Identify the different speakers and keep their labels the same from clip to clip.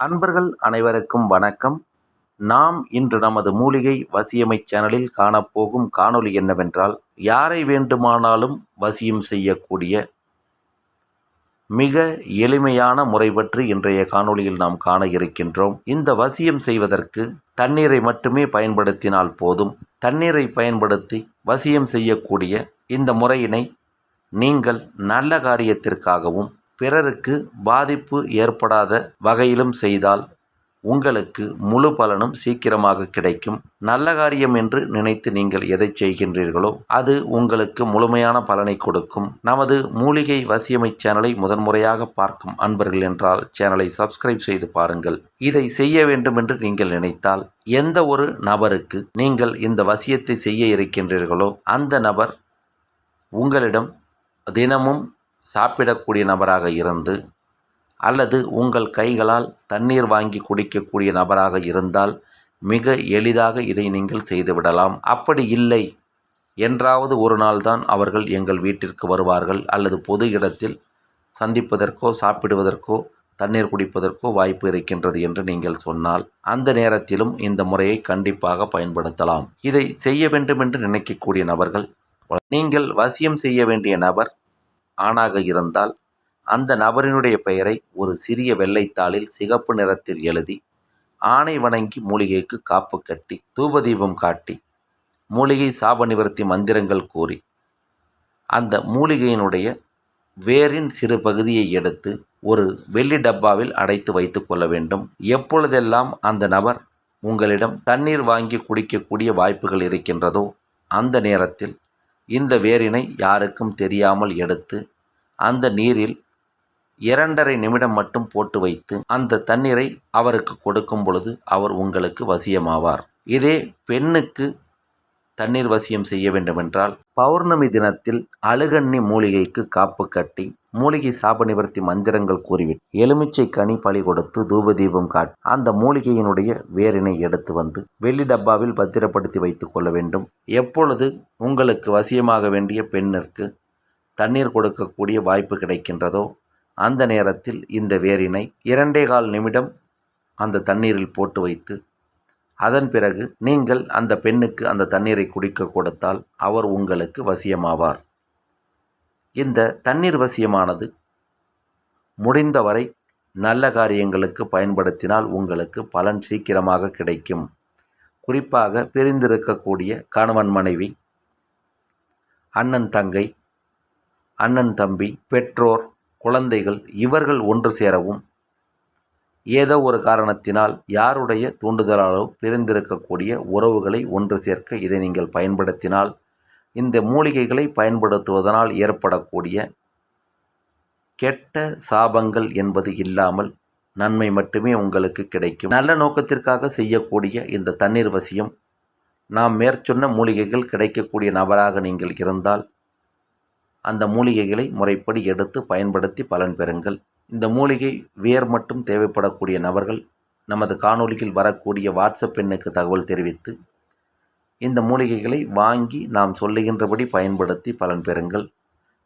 Speaker 1: அன்பர்கள் அனைவருக்கும் வணக்கம். நாம் இன்று நமது மூலிகை வசியமை சேனலில் காணப்போகும் காணொளி என்னவென்றால் யாரை வேண்டுமானாலும் வசியம் செய்யக்கூடிய மிக எளிமையான முறை பற்றி இன்றைய காணொளியில் நாம் காண இருக்கின்றோம். இந்த வசியம் செய்வதற்கு தண்ணீரை மட்டுமே பயன்படுத்தினால் போதும். தண்ணீரை பயன்படுத்தி வசியம் செய்யக்கூடிய இந்த முறையினை நீங்கள் நல்ல காரியத்திற்காகவும் பிறருக்கு பாதிப்பு ஏற்படாத வகையிலும் செய்தால் உங்களுக்கு முழு பலனும் சீக்கிரமாக கிடைக்கும். நல்ல காரியம் என்று நினைத்து நீங்கள் எதை செய்கின்றீர்களோ அது உங்களுக்கு முழுமையான பலனை கொடுக்கும். நமது மூலிகை வசியமை சேனலை முதன்முறையாக பார்க்கும் அன்பர்கள் என்றால் சேனலை சப்ஸ்கிரைப் செய்து பாருங்கள். இதை செய்ய வேண்டும் என்று நீங்கள் நினைத்தால் எந்த ஒரு நபருக்கு நீங்கள் இந்த வசியத்தை செய்ய இருக்கின்றீர்களோ அந்த நபர் உங்களிடம் தினமும் சாப்பிடக்கூடிய நபராக இருந்து அல்லது உங்கள் கைகளால் தண்ணீர் வாங்கி குடிக்கக்கூடிய நபராக இருந்தால் மிக எளிதாக இதை நீங்கள் செய்துவிடலாம். அப்படி இல்லை. என்றாவது ஒரு நாள் தான் அவர்கள் எங்கள் வீட்டிற்கு வருவார்கள் அல்லது பொது இடத்தில் சந்திப்பதற்கோ சாப்பிடுவதற்கோ தண்ணீர் குடிப்பதற்கோ வாய்ப்பு இருக்கின்றது என்று நீங்கள் சொன்னால் அந்த நேரத்திலும் இந்த முறையை கண்டிப்பாக பயன்படுத்தலாம். இதை செய்ய வேண்டும் என்று நினைக்கக்கூடிய நபர்கள் நீங்கள் வசியம் செய்ய வேண்டிய நபர் ஆணாக இருந்தால் அந்த நபரினுடைய பெயரை ஒரு சிறிய வெள்ளைத்தாளில் சிகப்பு நிறத்தில் எழுதி ஆணை வணங்கி மூலிகைக்கு காப்பு கட்டி தூபதீபம் காட்டி மூலிகை சாப நிவர்த்தி மந்திரங்கள் கூறி அந்த மூலிகையினுடைய வேரின் சிறு பகுதியை எடுத்து ஒரு வெள்ளி டப்பாவில் அடைத்து வைத்து கொள்ள வேண்டும். எப்பொழுதெல்லாம் அந்த நபர் உங்களிடம் தண்ணீர் வாங்கி குடிக்கக்கூடிய வாய்ப்புகள் இருக்கின்றதோ அந்த நேரத்தில் இந்த வேரினை யாருக்கும் தெரியாமல் எடுத்து அந்த நீரில் இரண்டரை நிமிடம் மட்டும் போட்டு வைத்து அந்த தண்ணீரை அவருக்கு கொடுக்கும் பொழுது அவர் உங்களுக்கு வசியமாவார். இதே பெண்ணுக்கு தண்ணீர் வசியம் செய்ய வேண்டுமென்றால் பௌர்ணமி தினத்தில் அழுகண்ணி மூலிகைக்கு காப்பு கட்டி மூலிகை சாப நிவர்த்தி மந்திரங்கள் கூறிவிட்டு எலுமிச்சை கனி பழி கொடுத்து தூபதீபம் காட். அந்த மூலிகையினுடைய வேரினை எடுத்து வந்து வெள்ளி டப்பாவில் பத்திரப்படுத்தி வைத்து கொள்ள வேண்டும். எப்பொழுது உங்களுக்கு வசியமாக வேண்டிய பெண்ணிற்கு தண்ணீர் கொடுக்கக்கூடிய வாய்ப்பு கிடைக்கின்றதோ அந்த நேரத்தில் இந்த வேரினை இரண்டே கால் நிமிடம் அந்த தண்ணீரில் போட்டு வைத்து அதன் பிறகு நீங்கள் அந்த பெண்ணுக்கு அந்த தண்ணீரை குடிக்க கொடுத்தால் அவர் உங்களுக்கு வசியமாவார். இந்த தண்ணீர் வசியமானது முடிந்தவரை நல்ல காரியங்களுக்கு பயன்படுத்தினால் உங்களுக்கு பலன் சீக்கிரமாக கிடைக்கும். குறிப்பாக பிரிந்திருக்கக்கூடிய கணவன் மனைவி அண்ணன் தங்கை அண்ணன் தம்பி பெற்றோர் குழந்தைகள் இவர்கள் ஒன்று சேரவும் ஏதோ ஒரு காரணத்தினால் யாருடைய தூண்டுதலாலோ பிரிந்திருக்கக்கூடிய உறவுகளை ஒன்று சேர்க்க இதை நீங்கள் பயன்படுத்தினால் இந்த மூலிகைகளை பயன்படுத்துவதனால் ஏற்படக்கூடிய கெட்ட சாபங்கள் என்பது இல்லாமல் நன்மை மட்டுமே உங்களுக்கு கிடைக்கும். நல்ல நோக்கத்திற்காக செய்யக்கூடிய இந்த தண்ணீர் வசியம் நாம் மேற்சொன்ன மூலிகைகள் கிடைக்கக்கூடிய நபராக நீங்கள் இருந்தால் அந்த மூலிகைகளை முறைப்படி எடுத்து பயன்படுத்தி பலன் பெறுங்கள். இந்த மூலிகை வேர் மட்டும் தேவைப்படக்கூடிய நபர்கள் நமது காணொலியில் வரக்கூடிய வாட்ஸ்அப் எண்ணுக்கு தகவல் தெரிவித்து இந்த மூலிகைகளை வாங்கி நாம் சொல்லுகின்றபடி பயன்படுத்தி பலன் பெறுங்கள்.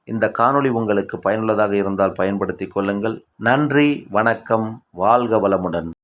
Speaker 1: இந்த காணொளி உங்களுக்கு பயனுள்ளதாக இருந்தால் பயன்படுத்தி கொள்ளுங்கள். நன்றி வணக்கம் வாழ்க வளமுடன்.